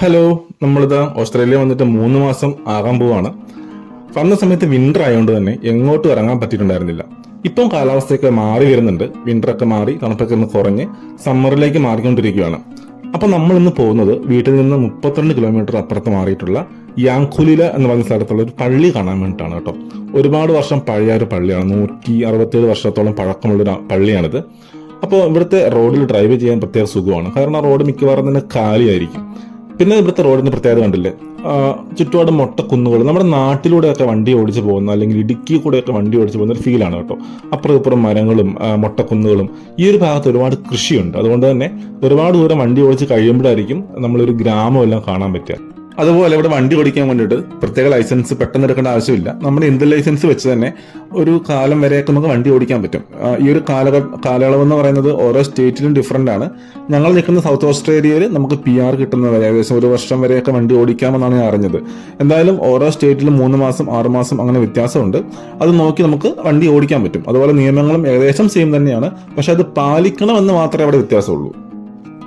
Hello നമ്മളിതാ Australia വന്നിട്ട് മൂന്ന് മാസം ആകാൻ പോവാണ്. വന്ന സമയത്ത് വിന്റർ ആയതുകൊണ്ട് തന്നെ എങ്ങോട്ടും ഇറങ്ങാൻ പറ്റിയിട്ടുണ്ടായിരുന്നില്ല. ഇപ്പം കാലാവസ്ഥയൊക്കെ മാറി വരുന്നുണ്ട്. വിന്ററൊക്കെ മാറി തണുപ്പൊക്കെ ഒന്ന് കുറഞ്ഞ് സമ്മറിലേക്ക് മാറിക്കൊണ്ടിരിക്കുകയാണ്. അപ്പം നമ്മൾ ഇന്ന് പോകുന്നത് വീട്ടിൽ നിന്ന് മുപ്പത്തിരണ്ട് കിലോമീറ്റർ അപ്പുറത്ത് മാറിയിട്ടുള്ള യാങ്കുലില എന്ന് പറഞ്ഞ സ്ഥലത്തുള്ള ഒരു പള്ളി കാണാൻ വേണ്ടിയിട്ടാണ് കേട്ടോ. ഒരുപാട് വർഷം പഴയ ഒരു പള്ളിയാണ്. നൂറ്റി അറുപത്തേഴ് വർഷത്തോളം പഴക്കമുള്ളൊരു പള്ളിയാണിത്. അപ്പോൾ ഇവിടുത്തെ റോഡിൽ ഡ്രൈവ് ചെയ്യാൻ പ്രത്യേക സുഖമാണ്. കാരണം റോഡ് മിക്കവാറും തന്നെ കാലിയായിരിക്കും. പിന്നെ ഇവിടുത്തെ റോഡിന്റെ പ്രത്യേകത കണ്ടില്ലേ? ചുറ്റുപാട് മൊട്ട കുന്നുകൾ. നമ്മുടെ നാട്ടിലൂടെയൊക്കെ വണ്ടി ഓടിച്ചു പോകുന്ന അല്ലെങ്കിൽ ഇടുക്കി കൂടെയൊക്കെ വണ്ടി ഓടിച്ചു പോകുന്ന ഒരു ഫീലാണ് കേട്ടോ. അപ്പുറം ഇപ്പുറം മരങ്ങളും മൊട്ട മൊട്ടക്കുന്നുകളും ഈ ഒരു ഭാഗത്ത് ഒരുപാട് കൃഷിയുണ്ട്. അതുകൊണ്ട് തന്നെ ഒരുപാട് ദൂരം വണ്ടി ഓടിച്ച് കഴിയുമ്പോഴായിരിക്കും നമ്മളൊരു ഗ്രാമം എല്ലാം കാണാൻ പറ്റുക. അതുപോലെ ഇവിടെ വണ്ടി ഓടിക്കാൻ വേണ്ടിയിട്ട് പ്രത്യേക ലൈസൻസ് പെട്ടെന്ന് എടുക്കേണ്ട ആവശ്യമില്ല. നമ്മുടെ ഇന്ത്യൻ ലൈസൻസ് വെച്ച് തന്നെ ഒരു കാലം വരെയൊക്കെ നമുക്ക് വണ്ടി ഓടിക്കാൻ പറ്റും. ഈ ഒരു കാല കാലയളവ് എന്ന് പറയുന്നത് ഓരോ സ്റ്റേറ്റിലും ഡിഫറെന്റ് ആണ്. ഞങ്ങൾ നിൽക്കുന്ന സൗത്ത് ഓസ്ട്രേലിയയിൽ നമുക്ക് പി ആർ കിട്ടുന്നവരെ ഏകദേശം ഒരു വർഷം വരെയൊക്കെ വണ്ടി ഓടിക്കാമെന്നാണ് ഞാൻ അറിഞ്ഞത്. എന്തായാലും ഓരോ സ്റ്റേറ്റിലും മൂന്ന് മാസം ആറ് മാസം അങ്ങനെ വ്യത്യാസമുണ്ട്. അത് നോക്കി നമുക്ക് വണ്ടി ഓടിക്കാൻ പറ്റും. അതുപോലെ നിയമങ്ങളും ഏകദേശം സെയിം തന്നെയാണ്. പക്ഷെ അത് പാലിക്കണമെന്ന് മാത്രമേ അവിടെ വ്യത്യാസമുള്ളൂ.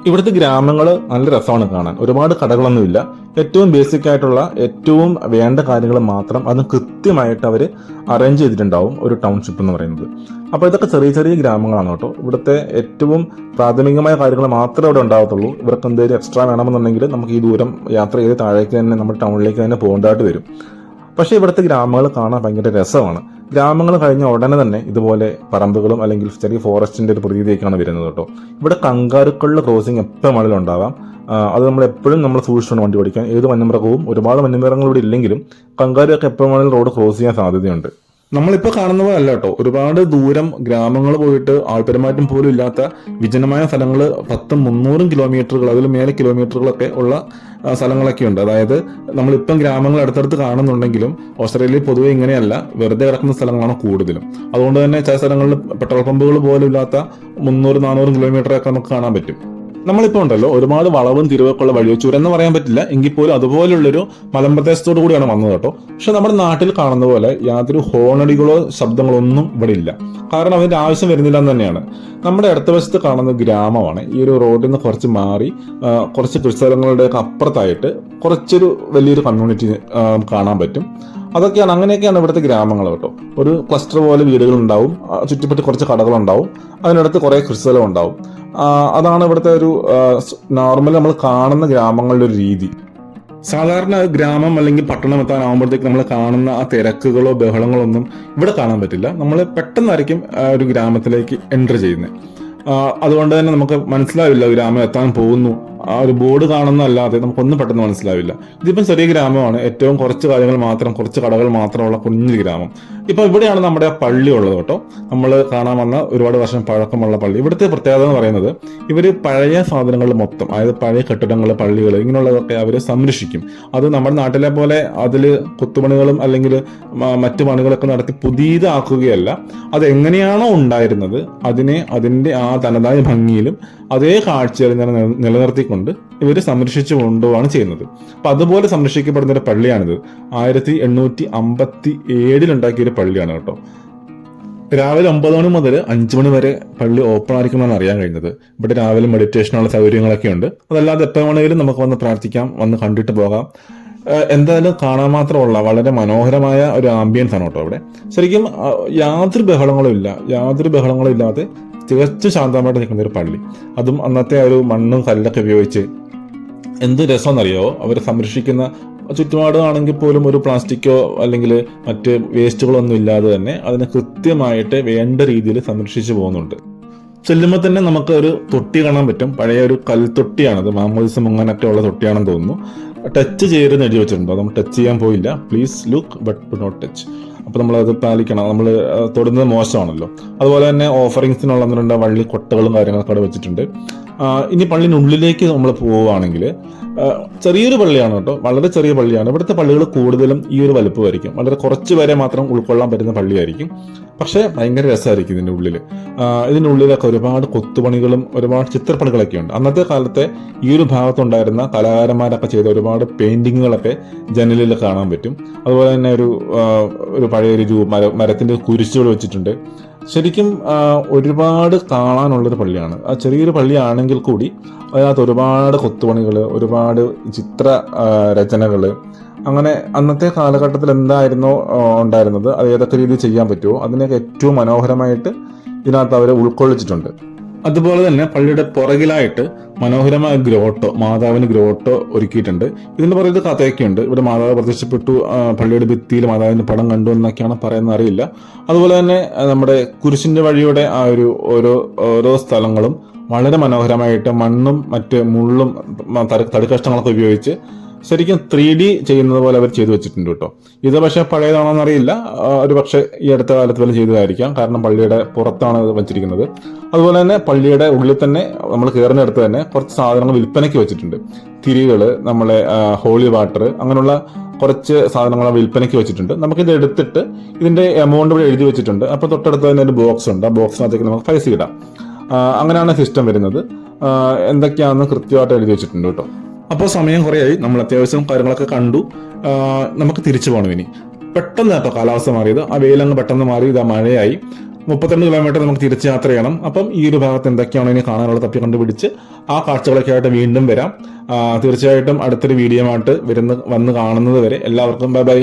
ഇവിടുത്തെ ഗ്രാമങ്ങൾ നല്ല രസമാണ് കാണാൻ. ഒരുപാട് കടകളൊന്നുമില്ല. ഏറ്റവും ബേസിക് ആയിട്ടുള്ള ഏറ്റവും വേണ്ട കാര്യങ്ങൾ മാത്രം അത് കൃത്യമായിട്ട് അവർ അറേഞ്ച് ചെയ്തിട്ടുണ്ടാവും ഒരു ടൗൺഷിപ്പ് എന്ന് പറയുന്നത്. അപ്പോൾ ഇതൊക്കെ ചെറിയ ചെറിയ ഗ്രാമങ്ങളാണ് കേട്ടോ. ഇവിടുത്തെ ഏറ്റവും പ്രാഥമികമായ കാര്യങ്ങൾ മാത്രമേ അവിടെ ഉണ്ടാകത്തുള്ളൂ. ഇവർക്ക് എന്തെങ്കിലും എക്സ്ട്രാ വേണമെന്നുണ്ടെങ്കിൽ നമുക്ക് ഈ ദൂരം യാത്ര ചെയ്ത് താഴേക്ക് തന്നെ നമ്മുടെ ടൗണിലേക്ക് തന്നെ പോകേണ്ടതായിട്ട് വരും. പക്ഷേ ഇവിടുത്തെ ഗ്രാമങ്ങൾ കാണാൻ ഭയങ്കര രസമാണ്. ഗ്രാമങ്ങൾ കഴിഞ്ഞ ഉടനെ തന്നെ ഇതുപോലെ പറമ്പുകളും അല്ലെങ്കിൽ ചെറിയ ഫോറസ്റ്റിന്റെ ഒരു പ്രതീതിയൊക്കെയാണ് വരുന്നത് കേട്ടോ. ഇവിടെ കങ്കാരുക്കളുടെ ക്രോസിംഗ് എപ്പോഴും ആളുകൾ ഉണ്ടാവാം. അത് നമ്മൾ എപ്പോഴും നമ്മൾ സൂക്ഷിച്ചുകൊണ്ട് വണ്ടി ഓടിക്കാൻ. ഏത് വന്യമൃഗവും ഒരുപാട് വന്യമൃഗങ്ങൾ ഇവിടെ ഇല്ലെങ്കിലും കങ്കാരുമൊക്കെ എപ്പോഴും വേണമെങ്കിലും റോഡ് ക്രോസ് ചെയ്യാൻ സാധ്യതയുണ്ട്. നമ്മളിപ്പോൾ കാണുന്ന പോലെ അല്ല കേട്ടോ. ഒരുപാട് ദൂരം ഗ്രാമങ്ങൾ പോയിട്ട് ആൾപെരുമാറ്റം പോലും ഇല്ലാത്ത വിജനമായ സ്ഥലങ്ങൾ പത്തും മുന്നൂറും കിലോമീറ്ററുകൾ അതിൽ മേലെ കിലോമീറ്ററുകളൊക്കെ ഉള്ള സ്ഥലങ്ങളൊക്കെ ഉണ്ട്. അതായത് നമ്മളിപ്പം ഗ്രാമങ്ങൾ അടുത്തടുത്ത് കാണുന്നുണ്ടെങ്കിലും ഓസ്ട്രേലിയയിൽ പൊതുവെ ഇങ്ങനെയല്ല. വെറുതെ കിടക്കുന്ന സ്ഥലങ്ങളാണ് കൂടുതലും. അതുകൊണ്ട് തന്നെ ചില സ്ഥലങ്ങളിൽ പെട്രോൾ പമ്പുകൾ പോലും ഇല്ലാത്ത മുന്നൂറ് നാനൂറ് കിലോമീറ്ററൊക്കെ നമുക്ക് കാണാൻ പറ്റും. നമ്മളിപ്പോൾ ഉണ്ടല്ലോ ഒരുപാട് വളവും തിരുവൊക്കെ ഉള്ള വഴി ചുരെന്ന് പറയാൻ പറ്റില്ല. എങ്കിൽ പോലും അതുപോലുള്ളൊരു മലമ്പ്രദേശത്തോടു കൂടിയാണ് വന്നത് കേട്ടോ. പക്ഷെ നമ്മുടെ നാട്ടിൽ കാണുന്ന പോലെ യാതൊരു ഹോണടികളോ ശബ്ദങ്ങളോ ഒന്നും ഇവിടെ ഇല്ല. കാരണം അതിന്റെ ആവശ്യം വരുന്നില്ല എന്ന് തന്നെയാണ്. നമ്മുടെ അടുത്ത വശത്ത് കാണുന്ന ഗ്രാമമാണ്. ഈ ഒരു റോഡിൽ നിന്ന് കുറച്ച് മാറി കുറച്ച് കൃഷിസ്ഥലങ്ങളുടെ ഒക്കെ അപ്പുറത്തായിട്ട് കുറച്ചൊരു വലിയൊരു കമ്മ്യൂണിറ്റി കാണാൻ പറ്റും. അതൊക്കെയാണ് അങ്ങനെയൊക്കെയാണ് ഇവിടുത്തെ ഗ്രാമങ്ങൾ കേട്ടോ. ഒരു ക്ലസ്റ്റർ പോലെ വീടുകൾ ഉണ്ടാവും ചുറ്റിപ്പറ്റി കുറച്ച് കടകളുണ്ടാവും. അതിനടുത്ത് കുറേ കൃഷിസ്ഥലം ഉണ്ടാവും. അതാണ് ഇവിടുത്തെ ഒരു നോർമൽ നമ്മൾ കാണുന്ന ഗ്രാമങ്ങളുടെ ഒരു രീതി. സാധാരണ ഗ്രാമം അല്ലെങ്കിൽ പട്ടണം എത്താനാകുമ്പോഴത്തേക്ക് നമ്മൾ കാണുന്ന ആ തിരക്കുകളോ ബഹളങ്ങളോ ഒന്നും ഇവിടെ കാണാൻ പറ്റില്ല. നമ്മൾ പെട്ടെന്നായിരിക്കും ഒരു ഗ്രാമത്തിലേക്ക് എന്റർ ചെയ്യുന്നത് അതുകൊണ്ട് തന്നെ നമുക്ക് മനസ്സിലാവില്ല ഗ്രാമം എത്താൻ പോകുന്നു ആ ഒരു ബോർഡ് കാണുന്നതല്ലാതെ നമുക്കൊന്നും പെട്ടെന്ന് മനസ്സിലാവില്ല. ഇതിപ്പം ചെറിയ ഗ്രാമമാണ്. ഏറ്റവും കുറച്ച് കാര്യങ്ങൾ മാത്രം കുറച്ച് കടകൾ മാത്രമുള്ള കുഞ്ഞൊരു ഗ്രാമം. ഇപ്പൊ ഇവിടെയാണ് നമ്മുടെ പള്ളി ഉള്ളത് കേട്ടോ. നമ്മൾ കാണാൻ വന്ന ഒരുപാട് വർഷം പഴക്കമുള്ള പള്ളി. ഇവിടുത്തെ പ്രത്യേകത എന്ന് പറയുന്നത് ഇവർ പഴയ സാധനങ്ങൾ മൊത്തം അതായത് പഴയ കെട്ടിടങ്ങൾ പള്ളികൾ ഇങ്ങനെയുള്ളതൊക്കെ അവർ സംരക്ഷിക്കും. അത് നമ്മുടെ നാട്ടിലെ പോലെ അതിൽ കുത്തുപണികളും അല്ലെങ്കിൽ മറ്റു പണികളൊക്കെ നടത്തി പുതിയതാക്കുകയല്ല. അത് എങ്ങനെയാണോ ഉണ്ടായിരുന്നത് അതിനെ അതിന്റെ ആ തനതായ ഭംഗിയിലും അതേ കാഴ്ചയിൽ ഞാൻ നില- നിലനിർത്തിക്കൊണ്ട് ഇവർ സംരക്ഷിച്ചു കൊണ്ടുപോവാണ് ചെയ്യുന്നത്. അപ്പൊ അതുപോലെ സംരക്ഷിക്കപ്പെടുന്ന ഒരു പള്ളിയാണിത്. ആയിരത്തി എണ്ണൂറ്റി അമ്പത്തി ഏഴിലുണ്ടാക്കിയ ഒരു പള്ളിയാണ് കേട്ടോ. രാവിലെ ഒമ്പത് മണി മുതൽ അഞ്ച് മണി വരെ പള്ളി ഓപ്പൺ ആയിരിക്കുമെന്നാണ് അറിയാൻ കഴിഞ്ഞത്. ഇവിടെ രാവിലെ മെഡിറ്റേഷനുള്ള സൗകര്യങ്ങളൊക്കെ ഉണ്ട്. അതല്ലാതെ എപ്പോൾ വേണമെങ്കിലും നമുക്ക് വന്ന് പ്രാർത്ഥിക്കാം വന്ന് കണ്ടിട്ട് പോകാം. എന്തായാലും കാണാൻ മാത്രമുള്ള വളരെ മനോഹരമായ ഒരു ആംബിയൻസ് ആണ് കേട്ടോ അവിടെ ശരിക്കും യാതൊരു ബഹളങ്ങളും ഇല്ല. യാതൊരു ബഹളങ്ങളും ഇല്ലാതെ തികച്ചും ശാന്തമായിട്ട് നിൽക്കുന്ന ഒരു പള്ളി. അതും അന്നത്തെ ഒരു മണ്ണും കല്ലൊക്കെ ഉപയോഗിച്ച് എന്ത് രസമെന്നറിയോ? അവർ സംരക്ഷിക്കുന്ന ചുറ്റുപാടാണെങ്കിൽ പോലും ഒരു പ്ലാസ്റ്റിക്കോ അല്ലെങ്കിൽ മറ്റ് വേസ്റ്റുകളോ ഒന്നും ഇല്ലാതെ തന്നെ അതിനെ കൃത്യമായിട്ട് വേണ്ട രീതിയിൽ സംരക്ഷിച്ചു പോകുന്നുണ്ട്. ചെല്ലുമ്പോൾ തന്നെ നമുക്ക് ഒരു തൊട്ടി കാണാൻ പറ്റും. പഴയ ഒരു കൽത്തൊട്ടിയാണത്. മാമോദിസം അങ്ങനൊക്കെ ഉള്ള തൊട്ടിയാണെന്ന് തോന്നുന്നു. ടച്ച് ചെയ്യരുതെന്ന് എഴുതി വെച്ചിട്ടുണ്ടോ. നമ്മൾ ടച്ച് ചെയ്യാൻ പോയില്ല. Please look but do not touch അപ്പോൾ അത് പാലിക്കണം. നമ്മൾ തൊടുന്നത് മോശമാണല്ലോ. അതുപോലെ തന്നെ ഓഫറിങ്സിനുള്ള രണ്ട് വള്ളി കൊട്ടകളും കാര്യങ്ങളൊക്കെ അവിടെ വെച്ചിട്ടുണ്ട്. ഇനി പള്ളിനുള്ളിലേക്ക് നമ്മൾ പോവുകയാണെങ്കിൽ ചെറിയൊരു പള്ളിയാണ് കേട്ടോ. വളരെ ചെറിയ പള്ളിയാണ്. ഇവിടുത്തെ പള്ളികൾ കൂടുതലും ഈ ഒരു വലുപ്പമായിരിക്കും വളരെ കുറച്ച് പേരെ മാത്രം ഉൾക്കൊള്ളാൻ പറ്റുന്ന പള്ളിയായിരിക്കും. പക്ഷേ ഭയങ്കര രസമായിരിക്കും ഇതിന്റെ ഉള്ളിൽ ഇതിന്റെ ഉള്ളിലൊക്കെ ഒരുപാട് കൊത്തുപണികളും ഒരുപാട് ചിത്രപ്പണികളൊക്കെ ഉണ്ട്. അന്നത്തെ കാലത്തെ ഈ ഒരു ഭാഗത്തുണ്ടായിരുന്ന കലാകാരന്മാരൊക്കെ ചെയ്ത ഒരുപാട് പെയിന്റിങ്ങുകളൊക്കെ ജനലിൽ കാണാൻ പറ്റും. അതുപോലെ തന്നെ ഒരു ഒരു പഴയൊരു രൂ- മര മരത്തിന്റെ കുരിശുകൾ വെച്ചിട്ടുണ്ട്. ശരിക്കും ഒരുപാട് കാണാനുള്ളൊരു പള്ളിയാണ്. ആ ചെറിയൊരു പള്ളിയാണെങ്കിൽ കൂടി അതിനകത്ത് ഒരുപാട് കൊത്തുപണികൾ ഒരുപാട് ചിത്ര രചനകൾ അങ്ങനെ അന്നത്തെ കാലഘട്ടത്തിൽ എന്തായിരുന്നോ ഉണ്ടായിരുന്നത് അത് ഏതൊക്കെ രീതിയിൽ ചെയ്യാൻ പറ്റുമോ അതിനൊക്കെ ഏറ്റവും മനോഹരമായിട്ട് ഇതിനകത്ത് അവർ ഉൾക്കൊള്ളിച്ചിട്ടുണ്ട്. അതുപോലെ തന്നെ പള്ളിയുടെ പുറകിലായിട്ട് മനോഹരമായ ഗ്രോട്ടോ മാതാവിന് ഗ്രോട്ടോ ഒരുക്കിയിട്ടുണ്ട്. ഇതിന്റെ പറയുന്നത് കഥയൊക്കെയുണ്ട്. ഇവിടെ മാതാവ് പ്രത്യക്ഷപ്പെട്ടു പള്ളിയുടെ ഭിത്തിയിൽ മാതാവിന്റെ പടം കണ്ടു എന്നൊക്കെയാണ് പറയുന്നത് അറിയില്ല. അതുപോലെ തന്നെ നമ്മുടെ കുരിശിന്റെ വഴിയുടെ ആ ഒരു ഓരോ ഓരോ സ്ഥലങ്ങളും വളരെ മനോഹരമായിട്ട് മണ്ണും മറ്റ് മുള്ളും തടുക്കഷ്ടങ്ങളൊക്കെ ഉപയോഗിച്ച് ശരിക്കും ത്രീ ഡി ചെയ്യുന്നത് പോലെ അവർ ചെയ്തു വെച്ചിട്ടുണ്ട് കേട്ടോ. ഇത് പക്ഷേ പഴയതാണോ എന്നറിയില്ല ആ, ഒരു പക്ഷേ ഈ അടുത്ത കാലത്ത് വരെ ചെയ്തതായിരിക്കാം. കാരണം പള്ളിയുടെ പുറത്താണ് ഇത് വെച്ചിരിക്കുന്നത്. അതുപോലെ തന്നെ പള്ളിയുടെ ഉള്ളിൽ തന്നെ നമ്മൾ കയറുന്നിടത്ത് തന്നെ കുറച്ച് സാധനങ്ങൾ വിൽപ്പനയ്ക്ക് വെച്ചിട്ടുണ്ട്. തിരികൾ നമ്മളെ ഹോളി വാട്ടർ അങ്ങനെയുള്ള കുറച്ച് സാധനങ്ങൾ വിൽപ്പനയ്ക്ക് വെച്ചിട്ടുണ്ട്. നമുക്ക് ഇത് എടുത്തിട്ട് ഇതിന്റെ എമൗണ്ട് ഇവിടെ എഴുതി വെച്ചിട്ടുണ്ട്. അപ്പോൾ തൊട്ടടുത്ത് തന്നെ ഒരു ബോക്സ് ഉണ്ട്. ആ ബോക്സിനകത്തേക്ക് നമുക്ക് പൈസ ഇടാം. അങ്ങനെയാണ് സിസ്റ്റം വരുന്നത്. എന്തൊക്കെയാണെന്ന് കൃത്യമായിട്ട് എഴുതി വെച്ചിട്ടുണ്ട് കേട്ടോ. അപ്പോൾ സമയം കുറേയായി. നമ്മൾ അത്യാവശ്യം കാര്യങ്ങളൊക്കെ കണ്ടു. നമുക്ക് തിരിച്ചു പോകണം ഇനി. പെട്ടെന്ന് കേട്ടോ കാലാവസ്ഥ മാറിയത്. ആ വെയിലങ്ങ് പെട്ടെന്ന് മാറി ഇതാ മഴയായി. മുപ്പത്തിരണ്ട് കിലോമീറ്റർ നമുക്ക് തിരിച്ച് യാത്ര ചെയ്യണം. അപ്പം ഈ ഒരു ഭാഗത്ത് എന്തൊക്കെയാണോ ഇനി കാണാനുള്ള തപ്പി കണ്ടുപിടിച്ച് ആ കാഴ്ചകളൊക്കെ ആയിട്ട് വീണ്ടും വരാം. തീർച്ചയായിട്ടും അടുത്തൊരു വീഡിയോ ആയിട്ട് വരുന്ന വന്ന് കാണുന്നത് വരെ എല്ലാവർക്കും ബൈ ബൈ.